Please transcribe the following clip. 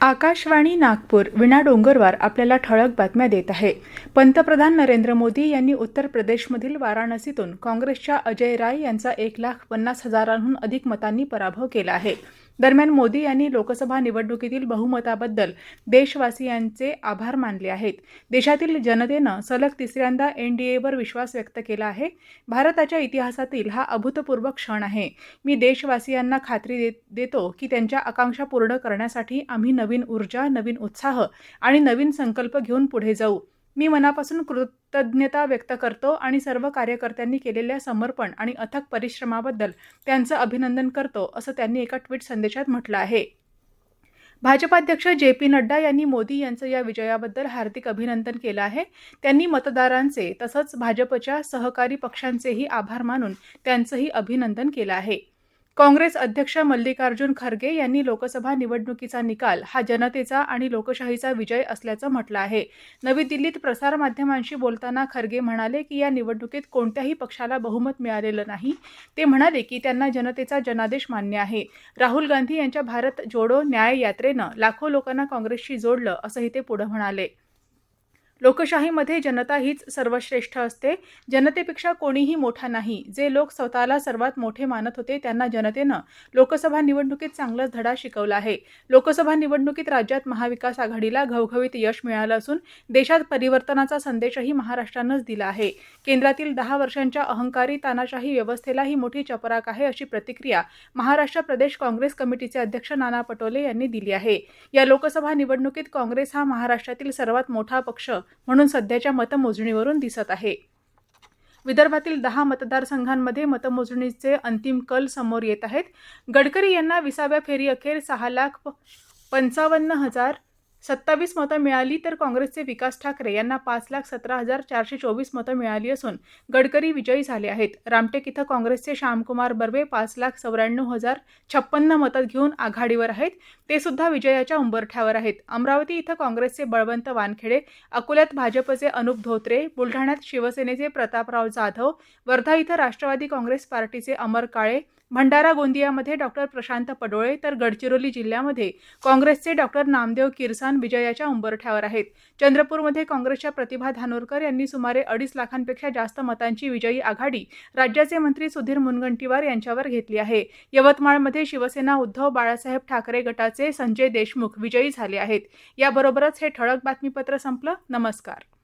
आकाशवाणी नागपूर विणा डोंगरवार आपल्याला ठळक बातम्या देत आहे. पंतप्रधान नरेंद्र मोदी यांनी उत्तर प्रदेशमधील वाराणसीतून काँग्रेसच्या अजय राय यांचा एक लाख पन्नास हजारांहून अधिक मतांनी पराभव केला आहे. दरम्यान मोदी यांनी लोकसभा निवडणुकीतील बहुमताबद्दल देशवासियांचे आभार मानले आहेत. देशातील जनतेनं सलग तिसऱ्यांदा एनडीएवर विश्वास व्यक्त केला आहे. भारताच्या इतिहासातील हा अभूतपूर्व क्षण आहे. मी देशवासियांना खात्री देत देतो की त्यांच्या आकांक्षा पूर्ण करण्यासाठी आम्ही नवीन ऊर्जा नवीन उत्साह आणि नवीन संकल्प घेऊन पुढे जाऊ. मी मनापासून कृतज्ञता व्यक्त करतो आणि सर्व कार्यकर्त्यांनी केलेल्या समर्पण आणि अथक परिश्रमाबद्दल त्यांचं अभिनंदन करतो असं त्यांनी एका ट्विट संदेशात म्हटलं आहे. भाजपाध्यक्ष जे पी नड्डा यांनी मोदी यांचं या विजयाबद्दल हार्दिक अभिनंदन केलं आहे. त्यांनी मतदारांचे तसंच भाजपच्या सहकारी पक्षांचेही आभार मानून त्यांचंही अभिनंदन केलं आहे. काँग्रेस अध्यक्ष मल्लिकार्जुन खरगे यांनी लोकसभा निवडणुकीचा निकाल हा जनतेचा आणि लोकशाहीचा विजय असल्याचं म्हटलं आहे. नवी दिल्लीत प्रसारमाध्यमांशी बोलताना खरगे म्हणाले की या निवडणुकीत कोणत्याही पक्षाला बहुमत मिळालेलं नाही. ते म्हणाले की त्यांना जनतेचा जनादेश मान्य आहे. राहुल गांधी यांच्या भारत जोडो न्याय यात्रेनं लाखो लोकांना काँग्रेसशी जोडलं असंही ते पुढं म्हणाले. लोकशाहीमध्ये जनता हीच सर्वश्रेष्ठ असते. जनतेपेक्षा कोणीही मोठा नाही. जे लोक स्वतःला सर्वात मोठे मानत होते त्यांना जनतेनं लोकसभा निवडणुकीत चांगलाच धडा शिकवला आहे. लोकसभा निवडणुकीत राज्यात महाविकास आघाडीला घवघवीत यश मिळालं असून देशात परिवर्तनाचा संदेशही महाराष्ट्रानंच दिला आहे. केंद्रातील दहा वर्षांच्या अहंकारी तानाशाही व्यवस्थेला ही मोठी चपराक आहे अशी प्रतिक्रिया महाराष्ट्र प्रदेश काँग्रेस कमिटीचे अध्यक्ष नाना पटोले यांनी दिली आहे. या लोकसभा निवडणुकीत काँग्रेस हा महाराष्ट्रातील सर्वात मोठा पक्ष म्हणून सध्याच्या मतमोजणीवरून दिसत आहे. विदर्भातील दहा मतदारसंघांमध्ये मतमोजणीचे अंतिम कल समोर येत आहेत. गडकरी यांना विसाव्या फेरी अखेर सहा लाख प- पंचावन्न हजार सत्तावीस मतं मिळाली तर काँग्रेसचे विकास ठाकरे यांना पाच लाख सतरा हजार चारशे चोवीस मतं मिळाली असून गडकरी विजयी झाले आहेत. रामटेक इथं काँग्रेसचे श्यामकुमार बर्वे पाच लाख चौऱ्याण्णव हजार छप्पन्न मतं घेऊन आघाडीवर आहेत. ते सुद्धा विजयाच्या उंबरठ्यावर आहेत. अमरावती इथं काँग्रेसचे बळवंत वानखेडे अकोल्यात भाजपचे अनुप धोत्रे बुलढाण्यात शिवसेनेचे प्रतापराव जाधव वर्धा इथं राष्ट्रवादी काँग्रेस पार्टीचे अमर काळे भंडारा गोंदियामध्ये डॉक्टर प्रशांत पडोळे तर गडचिरोली जिल्ह्यामध्ये काँग्रेसचे डॉक्टर नामदेव किरसान विजयाच्या उंबरठ्यावर आहेत. चंद्रपूरमध्ये काँग्रेसच्या प्रतिभा धानोरकर यांनी सुमारे अडीच लाखांपेक्षा जास्त मतांची विजयी आघाडी राज्याचे मंत्री सुधीर मुनगंटीवार यांच्यावर घेतली आहे. यवतमाळमध्ये शिवसेना उद्धव बाळासाहेब ठाकरे गटाचे संजय देशमुख विजयी झाले आहेत. याबरोबरच हे ठळक बातमीपत्र संपलं. नमस्कार.